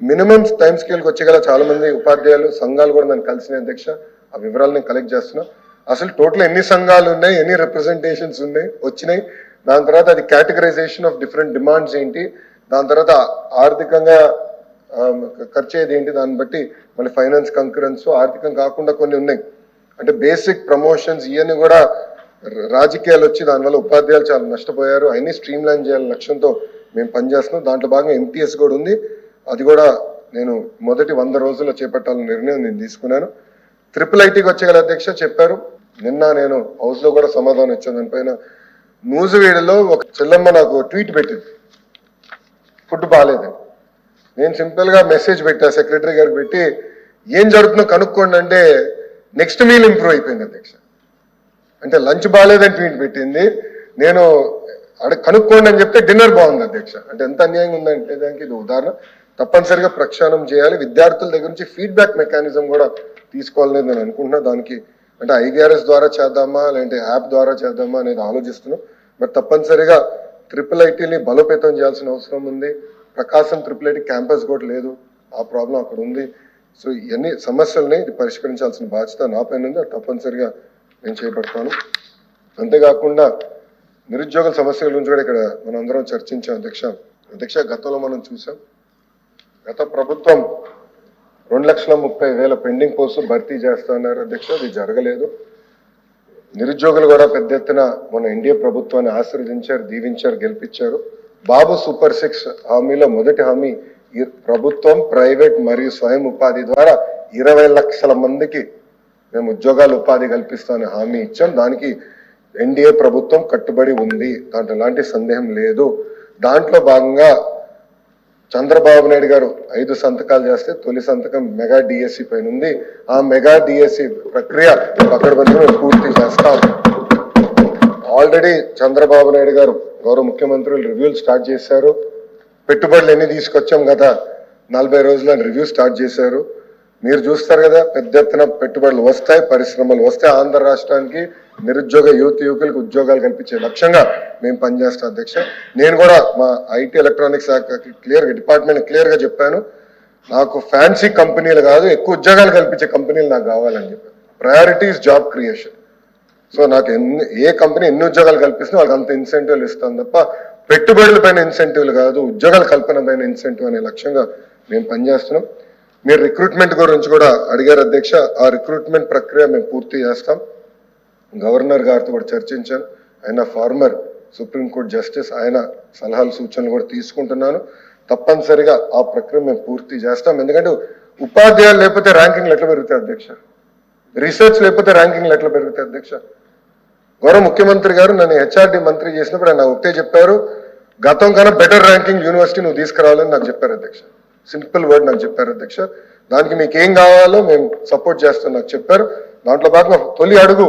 Minimum time స్కేల్కి వచ్చేగల చాలా మంది ఉపాధ్యాయులు సంఘాలు కూడా నన్ను కలిసిన అధ్యక్ష. ఆ వివరాలు నేను కలెక్ట్ చేస్తున్నా. అసలు టోటల్ ఎన్ని సంఘాలు ఉన్నాయి ఎన్ని రిప్రజెంటేషన్స్ ఉన్నాయి వచ్చినాయి? దాని తర్వాత అది కేటగరైజేషన్ ఆఫ్ డిఫరెంట్ డిమాండ్స్ ఏంటి? దాని తర్వాత ఆర్థికంగా ఖర్చు అయ్యేది ఏంటి? దాన్ని బట్టి మళ్ళీ ఫైనాన్స్ కంకరెన్స్ ఆర్థికం కాకుండా కొన్ని ఉన్నాయి. అంటే బేసిక్ ప్రమోషన్స్ ఇవన్నీ కూడా రాజకీయాలు వచ్చి దానివల్ల ఉపాధ్యాయులు చాలా నష్టపోయారు. అవన్నీ స్ట్రీమ్ లైన్ చేయాలని లక్ష్యంతో మేము పనిచేస్తున్నాం. దాంట్లో భాగంగా ఎంటీఎస్ కూడా ఉంది. అది కూడా నేను మొదటి వంద రోజుల్లో చేపట్టాలని నిర్ణయం నేను తీసుకున్నాను. ట్రిపుల్ ఐటీకి వచ్చేగల అధ్యక్ష చెప్పారు. నిన్న నేను హౌస్లో కూడా సమాధానం ఇచ్చాను. దానిపైన నూజివీడులో ఒక చెల్లమ్మ నాకు ట్వీట్ పెట్టింది. ఫుడ్ బాగాలేదని నేను సింపుల్గా మెసేజ్ పెట్టా సెక్రటరీ గారికి పెట్టి ఏం జరుగుతుందో కనుక్కోండి అంటే నెక్స్ట్ మీల్ ఇంప్రూవ్ అయిపోయింది అధ్యక్ష. అంటే లంచ్ బాగాలేదని ట్వీట్ పెట్టింది. నేను అడ కనుక్కోండి అని చెప్తే డిన్నర్ బాగుంది అధ్యక్ష. అంటే ఎంత అన్యాయంగా ఉందంటే దానికి ఇది ఉదాహరణ. తప్పనిసరిగా ప్రక్షాళన చేయాలి. విద్యార్థుల దగ్గర నుంచి ఫీడ్బ్యాక్ మెకానిజం కూడా తీసుకోవాలనేది నేను అనుకుంటున్నా. దానికి అంటే ఐగేఆర్ఎస్ ద్వారా చేద్దామా లేదంటే యాప్ ద్వారా చేద్దామా అనేది ఆలోచిస్తున్నాం. బట్ తప్పనిసరిగా ట్రిపుల్ ఐటీని బలోపేతం చేయాల్సిన అవసరం ఉంది. ప్రకాశం ట్రిపుల్ ఐటీ క్యాంపస్ కూడా లేదు. ఆ ప్రాబ్లం అక్కడ ఉంది. సో ఇవన్నీ సమస్యల్ని ఇది పరిష్కరించాల్సిన బాధ్యత నా పైన ఉంది. తప్పనిసరిగా నేను చేపడతాను. అంతేకాకుండా నిరుద్యోగుల సమస్యల గురించి కూడా ఇక్కడ మనం అందరం చర్చించాం. అధ్యక్ష అధ్యక్ష గతంలో మనం చూసాం. గత ప్రభుత్వం రెండు లక్షల ముప్పై వేల పెండింగ్ పోస్టులు భర్తీ చేస్తున్నారు అధ్యక్ష అది జరగలేదు. నిరుద్యోగులు కూడా పెద్ద ఎత్తున మన ఎన్డీఏ ప్రభుత్వాన్ని ఆశీర్వదించారు దీవించారు గెలిపించారు. బాబు సూపర్ సిక్స్ హామీలో మొదటి హామీ ప్రభుత్వం ప్రైవేట్ మరియు స్వయం ఉపాధి ద్వారా ఇరవై లక్షల మందికి మేము ఉద్యోగాలు ఉపాధి కల్పిస్తామని హామీ ఇచ్చాం. దానికి ఎన్డీఏ ప్రభుత్వం కట్టుబడి ఉంది. దాంట్లో ఎలాంటి సందేహం లేదు. దాంట్లో భాగంగా చంద్రబాబు నాయుడు గారు ఐదు సంతకాలు చేస్తే తొలి సంతకం మెగా డిఎస్సి పైన ఉంది. ఆ మెగా డిఎస్సి ప్రక్రియ పక్కడబంది పూర్తి చేస్తాం. ఆల్రెడీ చంద్రబాబు నాయుడు గారు గౌరవ ముఖ్యమంత్రులు రివ్యూలు స్టార్ట్ చేశారు. పెట్టుబడులు ఎన్ని తీసుకొచ్చాం గత నలభై రోజుల రివ్యూ స్టార్ట్ చేశారు. మీరు చూస్తారు కదా పెద్ద ఎత్తున పెట్టుబడులు వస్తాయి పరిశ్రమలు వస్తాయి. ఆంధ్ర రాష్ట్రానికి నిరుద్యోగ యువత యువకులకు ఉద్యోగాలు కల్పించే లక్ష్యంగా మేము పనిచేస్తాం అధ్యక్ష. నేను కూడా మా ఐటీ ఎలక్ట్రానిక్స్ శాఖకి డిపార్ట్మెంట్ క్లియర్గా చెప్పాను. నాకు ఫ్యాన్సీ కంపెనీలు కాదు ఎక్కువ ఉద్యోగాలు కల్పించే కంపెనీలు నాకు కావాలని చెప్పాను. ప్రయారిటీస్ జాబ్ క్రియేషన్ సో నాకు ఎన్ని ఏ కంపెనీ ఎన్ని ఉద్యోగాలు కల్పిస్తున్నా వాళ్ళకి అంత ఇన్సెంటివ్లు ఇస్తాం తప్ప పెట్టుబడుల పైన ఇన్సెంటివ్లు కాదు ఉద్యోగాల కల్పన పైన ఇన్సెంటివ్ అనే లక్ష్యంగా మేము పనిచేస్తున్నాం. మీరు రిక్రూట్మెంట్ గురించి కూడా అడిగారు అధ్యక్ష. ఆ రిక్రూట్మెంట్ ప్రక్రియ మేము పూర్తి చేస్తాం. గవర్నర్ గారితో కూడా చర్చించాను. ఆయన ఫార్మర్ సుప్రీంకోర్టు జస్టిస్ ఆయన సలహాలు సూచనలు కూడా తీసుకుంటున్నాను. తప్పనిసరిగా ఆ ప్రక్రియ మేము పూర్తి చేస్తాం. ఎందుకంటే ఉపాధ్యాయులు లేకపోతే ర్యాంకింగ్లు ఎట్లా పెరుగుతాయి అధ్యక్ష? రీసెర్చ్ లేకపోతే ర్యాంకింగ్లు ఎట్లా పెరుగుతాయి అధ్యక్ష? గౌరవ ముఖ్యమంత్రి గారు నన్ను హెచ్ఆర్డి మంత్రి చేసినప్పుడు ఆయన ఒకటే చెప్పారు గతం కన్నా బెటర్ ర్యాంకింగ్ యూనివర్సిటీ నువ్వు తీసుకురావాలని నాకు చెప్పారు అధ్యక్ష. సింపుల్ వర్డ్ నాకు చెప్పారు అధ్యక్ష. దానికి మీకు ఏం కావాలో మేము సపోర్ట్ చేస్తాం నాకు చెప్పారు. దాంట్లో భాగంగా తొలి అడుగు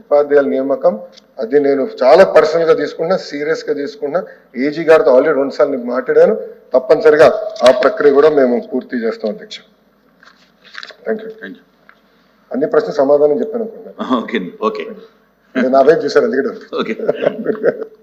ఉపాధ్యాయుల నియామకం. అది నేను చాలా పర్సనల్గా తీసుకున్నా సీరియస్గా తీసుకున్నా ఏజీ గారితో ఆల్రెడీ రెండు సార్లు నేను మాట్లాడాను. తప్పనిసరిగా ఆ ప్రక్రియ కూడా మేము పూర్తి చేస్తాం అధ్యక్ష. థ్యాంక్ యూ థ్యాంక్ యూ అన్ని ప్రశ్న సమాధానం చెప్పాను అనుకున్నాను ఓకే ఓకే. నా వైపు చూసారు అందుకే ఓకే.